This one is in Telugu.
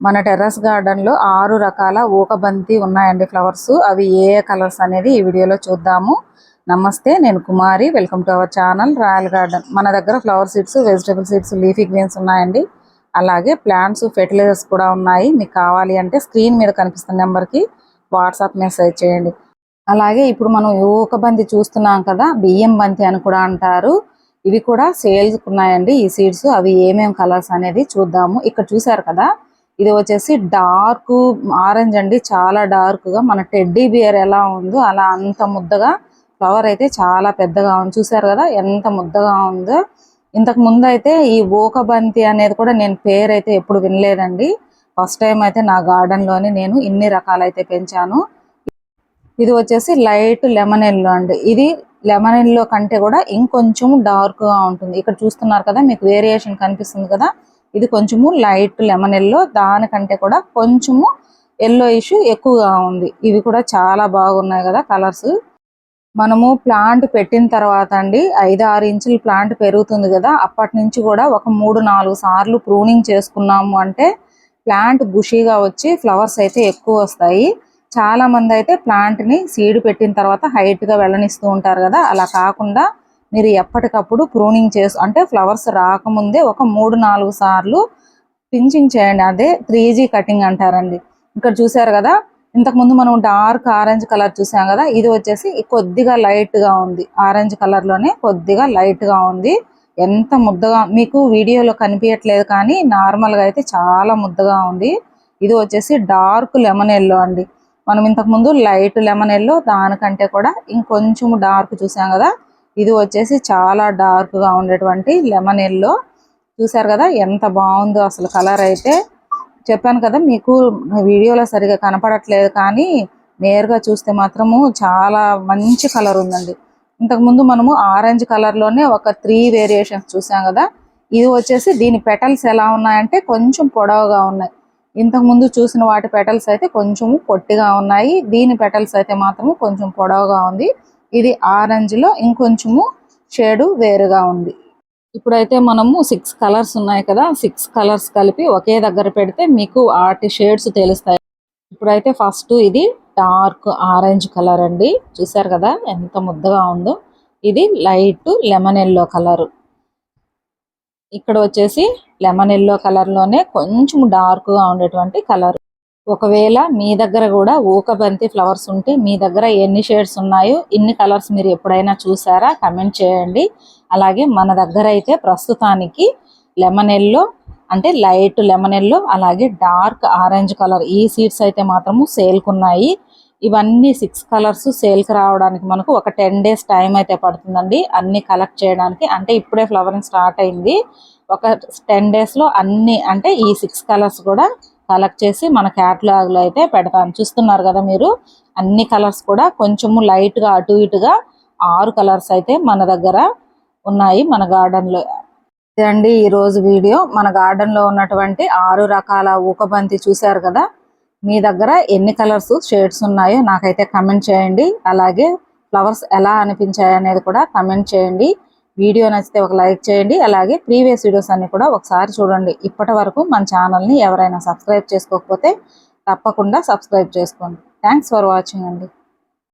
మన టెర్రస్ గార్డెన్లో ఆరు రకాల ఊకబంతి ఉన్నాయండి ఫ్లవర్స్. అవి ఏ కలర్స్ అనేది ఈ వీడియోలో చూద్దాము. నమస్తే నేను Kumari. Welcome to our channel royal garden. మన దగ్గర flower seeds vegetable seeds leafy greens ఉన్నాయండి. అలాగే ప్లాంట్స్ ఫెర్టిలైజర్స్ కూడా ఉన్నాయి. మీకు కావాలి అంటే స్క్రీన్ మీద కనిపిస్తున్న నెంబర్కి వాట్సాప్ మెసేజ్ చేయండి. అలాగే ఇప్పుడు మనం ఊకబంతి చూస్తున్నాం కదా బియ్యం బంతి అని కూడా అంటారు. ఇవి కూడా సేల్స్ ఉన్నాయండి ఈ సీడ్స్. అవి ఏమేమి కలర్స్ అనేది చూద్దాము. ఇక్కడ చూసారు కదా ఇది వచ్చేసి డార్క్ ఆరెంజ్ అండి. చాలా డార్క్గా మన టెడ్డీ బియర్ ఎలా ఉందో అలా అంత ముద్దగా ఫ్లవర్ అయితే చాలా పెద్దగా ఉంది. చూసారు కదా ఎంత ముద్దగా ఉందో. ఇంతకు ముందు అయితే ఈ బంతి అనేది కూడా నేను పేరు అయితే ఎప్పుడు వినలేదండి. ఫస్ట్ టైం అయితే నా గార్డెన్లోని నేను ఇన్ని రకాలైతే పెంచాను. ఇది వచ్చేసి లైట్ లెమన్ ఎల్లో అండి. ఇది లెమన్ ఎల్లో కంటే కూడా ఇంకొంచెం డార్క్గా ఉంటుంది. ఇక్కడ చూస్తున్నారు కదా మీకు వేరియేషన్ కనిపిస్తుంది కదా. ఇది కొంచెము లైట్ లెమన్ ఎల్లో దానికంటే కూడా కొంచెము ఎల్లో ఇష్యూ ఎక్కువగా ఉంది. ఇవి కూడా చాలా బాగున్నాయి కదా కలర్స్. మనము ప్లాంట్ పెట్టిన తర్వాత అండి ఐదు ఆరు ఇంచుల ప్లాంట్ పెరుగుతుంది కదా అప్పటి నుంచి కూడా ఒక మూడు నాలుగు సార్లు ప్రూనింగ్ చేసుకున్నాము అంటే ప్లాంట్ బుషీగా వచ్చి ఫ్లవర్స్ అయితే ఎక్కువ వస్తాయి. చాలా మంది అయితే ప్లాంట్ని సీడ్ పెట్టిన తర్వాత హైట్గా వెళ్ళనిస్తూ ఉంటారు కదా అలా కాకుండా మీరు ఎప్పటికప్పుడు ప్రూనింగ్ చేసు అంటే ఫ్లవర్స్ రాకముందే ఒక మూడు నాలుగు సార్లు పించింగ్ చేయండి. అదే త్రీ కటింగ్ అంటారండి. ఇక్కడ చూసారు కదా ఇంతకు ముందు మనం డార్క్ ఆరెంజ్ కలర్ చూసాం కదా ఇది వచ్చేసి కొద్దిగా లైట్గా ఉంది. ఆరెంజ్ కలర్లోనే కొద్దిగా లైట్గా ఉంది. ఎంత ముద్దగా మీకు వీడియోలో కనిపించట్లేదు కానీ నార్మల్గా అయితే చాలా ముద్దగా ఉంది. ఇది వచ్చేసి డార్క్ లెమన్ ఎల్లో అండి. మనం ఇంతకు ముందు లైట్ లెమన్ ఎల్లో దానికంటే కూడా ఇంకొంచెం డార్క్ చూసాం కదా ఇది వచ్చేసి చాలా డార్క్గా ఉండేటువంటి లెమన్ ఎల్లో చూసారు కదా ఎంత బాగుందో అసలు కలర్ అయితే. చెప్పాను కదా మీకు వీడియోలో సరిగా కనపడట్లేదు కానీ నేరుగా చూస్తే మాత్రము చాలా మంచి కలర్ ఉందండి. ఇంతకు ముందు మనము ఆరెంజ్ కలర్లోనే ఒక త్రీ వేరియేషన్స్ చూసాం కదా. ఇది వచ్చేసి దీని పెటల్స్ ఎలా ఉన్నాయంటే కొంచెం పొడవుగా ఉన్నాయి. ఇంతకు ముందు చూసిన వాటి పెటల్స్ అయితే కొంచెం పొట్టిగా ఉన్నాయి. దీని పెటల్స్ అయితే మాత్రము కొంచెం పొడవుగా ఉంది. ఇది ఆరెంజ్లో ఇంకొంచెము షేడు వేరుగా ఉంది. ఇప్పుడైతే మనము సిక్స్ కలర్స్ ఉన్నాయి కదా సిక్స్ కలర్స్ కలిపి ఒకే దగ్గర పెడితే మీకు వాటి షేడ్స్ తెలుస్తాయి. ఇప్పుడైతే ఫస్ట్ ఇది డార్క్ ఆరెంజ్ కలర్ అండి. చూసారు కదా ఎంత ముద్దగా ఉందో. ఇది లైట్ లెమన్ ఎల్లో కలర్. ఇక్కడ వచ్చేసి లెమన్ ఎల్లో కలర్లోనే కొంచెం డార్క్గా ఉండేటువంటి కలర్. ఒకవేళ మీ దగ్గర కూడా ఊకబంతి ఫ్లవర్స్ ఉంటే మీ దగ్గర ఎన్ని షేడ్స్ ఉన్నాయో ఇన్ని కలర్స్ మీరు ఎప్పుడైనా చూసారా? కమెంట్ చేయండి. అలాగే మన దగ్గర అయితే ప్రస్తుతానికి లెమన్ ఎల్లో అంటే లైట్ లెమన్ ఎల్లో అలాగే డార్క్ ఆరెంజ్ కలర్ ఈ సీడ్స్ అయితే మాత్రము సేల్కున్నాయి. ఇవన్నీ సిక్స్ కలర్స్ సేల్కి రావడానికి మనకు ఒక టెన్ డేస్ టైం అయితే పడుతుందండి. అన్ని కలెక్ట్ చేయడానికి అంటే ఇప్పుడే ఫ్లవరింగ్ స్టార్ట్ అయింది. ఒక టెన్ డేస్లో అన్ని అంటే ఈ సిక్స్ కలర్స్ కూడా కలెక్ట్ చేసి మన క్యాట్లాగ్లో అయితే పెడతాను చూస్తున్నారు కదా మీరు? అన్ని కలర్స్ కూడా కొంచెము లైట్గా అటు ఇటుగా ఆరు కలర్స్ అయితే మన దగ్గర ఉన్నాయి మన గార్డెన్లో ఇదండి ఈరోజు వీడియో. మన గార్డెన్లో ఉన్నటువంటి ఆరు రకాల ఊకబంతి చూశారు కదా? మీ దగ్గర ఎన్ని కలర్స్ షేడ్స్ ఉన్నాయో నాకైతే కమెంట్ చేయండి. అలాగే ఫ్లవర్స్ ఎలా అనిపించాయి అనేది కూడా కమెంట్ చేయండి. వీడియో నచ్చితే ఒక లైక్ చేయండి. అలాగే ప్రీవియస్ వీడియోస్ అన్ని కూడా ఒకసారి చూడండి. ఇప్పటి వరకు మన ఛానల్ని ఎవరైనా సబ్స్క్రైబ్ చేసుకోకపోతే తప్పకుండా సబ్స్క్రైబ్ చేసుకోండి. థ్యాంక్స్ ఫర్ వాచింగ్ అండి.